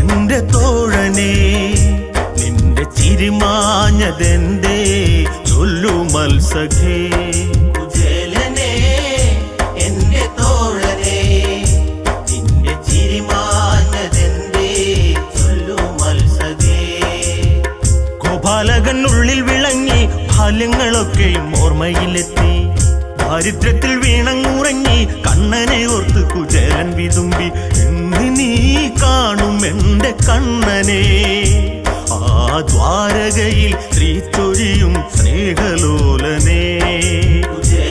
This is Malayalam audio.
എന്റെ തോഴനേ നിന്റെ ചിരിമാഞ്ഞതെന്തേ ചൊല്ലു മത്സഖേ. ഗോപാലകൻ ഉള്ളിൽ വിളങ്ങി ഫലങ്ങളൊക്കെ ഓർമ്മയിലെത്തി. ദാരിദ്ര്യത്തിൽ വീണങ്ങുറങ്ങി കണ്ണനെ ഓർത്ത് കുചേരൻ വിതുമ്പി എന്ന് നീ കാണും എന്റെ കണ്ണനെ? ആ ദ്വാരകയിൽ ശ്രീ